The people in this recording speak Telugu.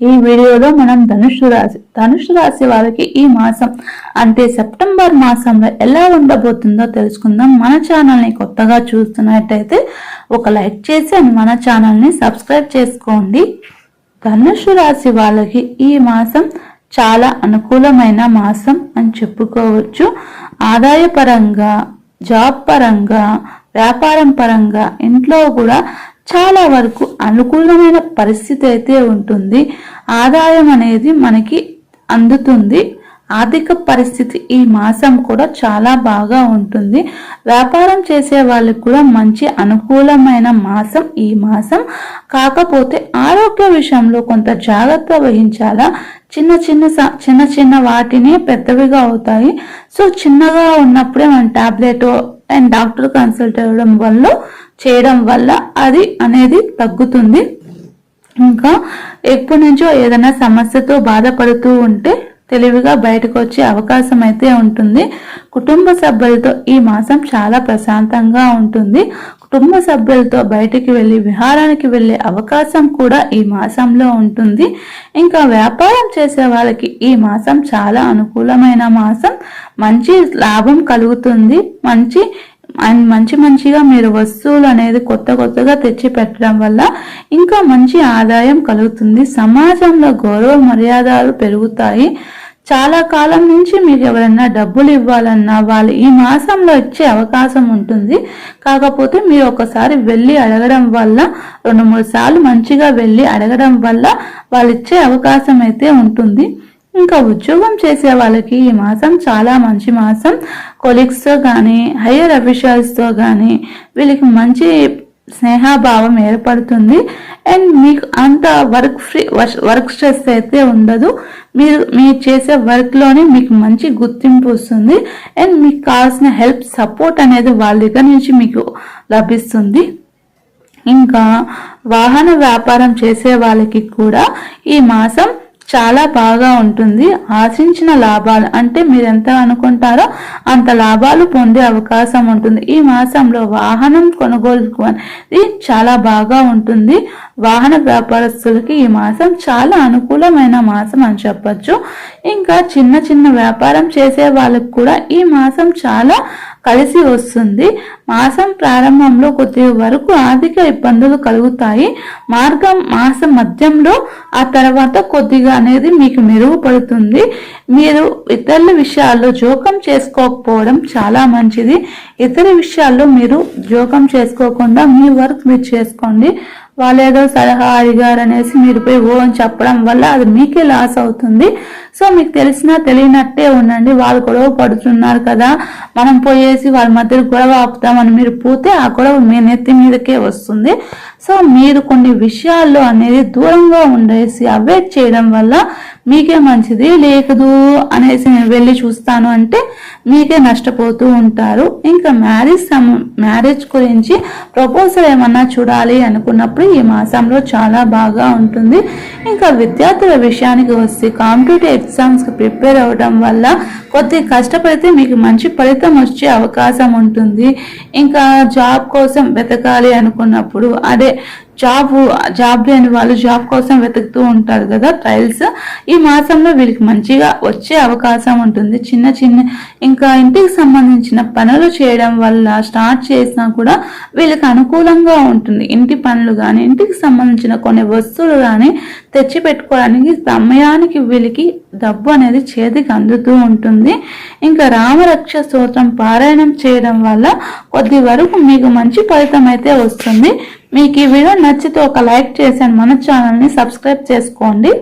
ఈ వీడియోలో మనం ధనుషు రాశి ధనుషు రాశి వారికి ఈ మాసం అంటే సెప్టెంబర్ మాసంలో ఎలా ఉండబోతుందో తెలుసుకుందాం. మన ఛానల్ని కొత్తగా చూస్తున్నట్టయితే ఒక లైక్ చేసి మన ఛానల్ని సబ్స్క్రైబ్ చేసుకోండి. ధనుషు రాశి వాళ్ళకి ఈ మాసం చాలా అనుకూలమైన మాసం అని చెప్పుకోవచ్చు. ఆదాయ పరంగా జాబ్ పరంగా వ్యాపారం పరంగా ఇంట్లో కూడా చాలా వరకు అనుకూలమైన పరిస్థితి అయితే ఉంటుంది. ఆదాయం అనేది మనకి అందుతుంది. ఆర్థిక పరిస్థితి ఈ మాసం కూడా చాలా బాగా ఉంటుంది. వ్యాపారం చేసే వాళ్ళకి కూడా మంచి అనుకూలమైన మాసం ఈ మాసం. కాకపోతే ఆరోగ్య విషయంలో కొంత జాగ్రత్త వహించాలా? చిన్న చిన్న చిన్న చిన్న వాటిని పెద్దవిగా అవుతాయి. సో చిన్నగా ఉన్నప్పుడే మన టాబ్లెట్ అండ్ డాక్టర్ కన్సల్ట్ అవ్వడం వల్ల చేయడం వల్ల అది అనేది తగ్గుతుంది. ఇంకా ఎప్పటి నుంచో ఏదైనా సమస్యతో బాధపడుతూ ఉంటే తెలివిగా బయటకు వచ్చే అవకాశం అయితే ఉంటుంది. కుటుంబ సభ్యులతో ఈ మాసం చాలా ప్రశాంతంగా ఉంటుంది. కుటుంబ సభ్యులతో బయటికి వెళ్ళి విహారానికి వెళ్ళే అవకాశం కూడా ఈ మాసంలో ఉంటుంది. ఇంకా వ్యాపారం చేసే వాళ్ళకి ఈ మాసం చాలా అనుకూలమైన మాసం. మంచి లాభం కలుగుతుంది. మంచి అండ్ మంచి మంచిగా మీరు వస్తువులు అనేది కొత్త కొత్తగా తెచ్చి పెట్టడం వల్ల ఇంకా మంచి ఆదాయం కలుగుతుంది. సమాజంలో గౌరవ మర్యాదలు పెరుగుతాయి. చాలా కాలం నుంచి మీకు ఎవరైనా డబ్బులు ఇవ్వాలన్నా వాళ్ళు ఈ మాసంలో ఇచ్చే అవకాశం ఉంటుంది. కాకపోతే మీరు ఒకసారి వెళ్ళి అడగడం వల్ల రెండు మూడు సార్లు మంచిగా వెళ్ళి అడగడం వల్ల వాళ్ళు ఇచ్చే అవకాశం అయితే ఉంటుంది. ఇంకా ఉద్యోగం చేసే వాళ్ళకి ఈ మాసం చాలా మంచి మాసం. కొలీగ్స్తో కానీ హయ్యర్ అఫీషియల్స్తో కానీ వీళ్ళకి మంచి స్నేహభావం ఏర్పడుతుంది. అండ్ మీకు అంత వర్క్ ఫ్రీ వర్క్ స్ట్రెస్ అయితే ఉండదు. మీరు మీరు చేసే వర్క్లోనే మీకు మంచి గుర్తింపు వస్తుంది. అండ్ మీకు కావాల్సిన హెల్ప్ సపోర్ట్ అనేది వాళ్ళ దగ్గర నుంచి మీకు లభిస్తుంది. ఇంకా వాహన వ్యాపారం చేసే వాళ్ళకి కూడా ఈ మాసం చాలా బాగా ఉంటుంది. ఆశించిన లాభాలు అంటే మీరు ఎంత అనుకుంటారో అంత లాభాలు పొందే అవకాశం ఉంటుంది. ఈ మాసంలో వాహనం కొనుగోలు అనేది చాలా బాగా ఉంటుంది. వాహన వ్యాపారస్తులకి ఈ మాసం చాలా అనుకూలమైన మాసం అని చెప్పచ్చు. ఇంకా చిన్న చిన్న వ్యాపారం చేసే వాళ్ళకి కూడా ఈ మాసం చాలా కలిసి వస్తుంది. మాసం ప్రారంభంలో కొద్ది వరకు ఆర్థిక ఇబ్బందులు కలుగుతాయి. మార్గం మాసం మధ్యంలో ఆ తర్వాత కొద్దిగా అనేది మీకు మెరుగుపడుతుంది. మీరు ఇతరుల విషయాల్లో జోకం చేసుకోకపోవడం చాలా మంచిది. ఇతర విషయాల్లో మీరు జోకం చేసుకోకుండా మీ వర్క్ మీరు చేసుకోండి. వాళ్ళు ఏదో సలహా అడిగారు అనేసి మీరు పోయి ఓ అని చెప్పడం వల్ల అది మీకే లాస్ అవుతుంది. సో మీకు తెలిసినా తెలియనట్టే ఉండండి. వాళ్ళు గొడవ పడుతున్నారు కదా. మనం పోయేసి వాళ్ళ మధ్య గొడవ మనం మీరు పోతే ఆ గొడవ మీ నెత్తి మీదకే వస్తుంది. సో మీరు కొన్ని విషయాల్లో అనేది దూరంగా ఉండేసి అవాయిడ్ చేయడం వల్ల మీకే మంచిది లేకదు అనేసి నేను వెళ్ళి చూస్తాను అంటే మీకే నష్టపోతూ ఉంటారు. ఇంకా మ్యారేజ్ మ్యారేజ్ గురించి ప్రపోజల్ ఏమన్నా చూడాలి అనుకున్నప్పుడు ఈ మాసంలో చాలా బాగా ఉంటుంది. ఇంకా విద్యార్థుల విషయానికి వస్తే కాంపిటేటివ్ ఎగ్జామ్స్కి ప్రిపేర్ అవ్వడం వల్ల కొద్ది కష్టపడితే మీకు మంచి ఫలితం వచ్చే అవకాశం ఉంటుంది. ఇంకా జాబ్ కోసం వెతకాలి అనుకున్నప్పుడు అదే జాబ్ జాబ్ లేని వాళ్ళు జాబ్ కోసం వెతుకుతూ ఉంటారు కదా ట్రయల్స్ ఈ మాసంలో వీళ్ళకి మంచిగా వచ్చే అవకాశం ఉంటుంది. చిన్న చిన్న ఇంకా ఇంటికి సంబంధించిన పనులు చేయడం వల్ల స్టార్ట్ చేసినా కూడా వీళ్ళకి అనుకూలంగా ఉంటుంది. ఇంటి పనులు కానీ ఇంటికి సంబంధించిన కొన్ని వస్తువులు కానీ తెచ్చి పెట్టుకోవడానికి సమయానికి వీళ్ళకి డబ్బు అనేది చేతికి అందుతూ ఉంటుంది. ఇంకా రామరక్ష స్తోత్రం పారాయణం చేయడం వల్ల కొద్ది వరకు మీకు మంచి ఫలితం అయితే వస్తుంది. మీకు ఈ వీడియో నచ్చితే ఒక లైక్ చేసి మన ఛానల్ని సబ్స్క్రైబ్ చేసుకోండి.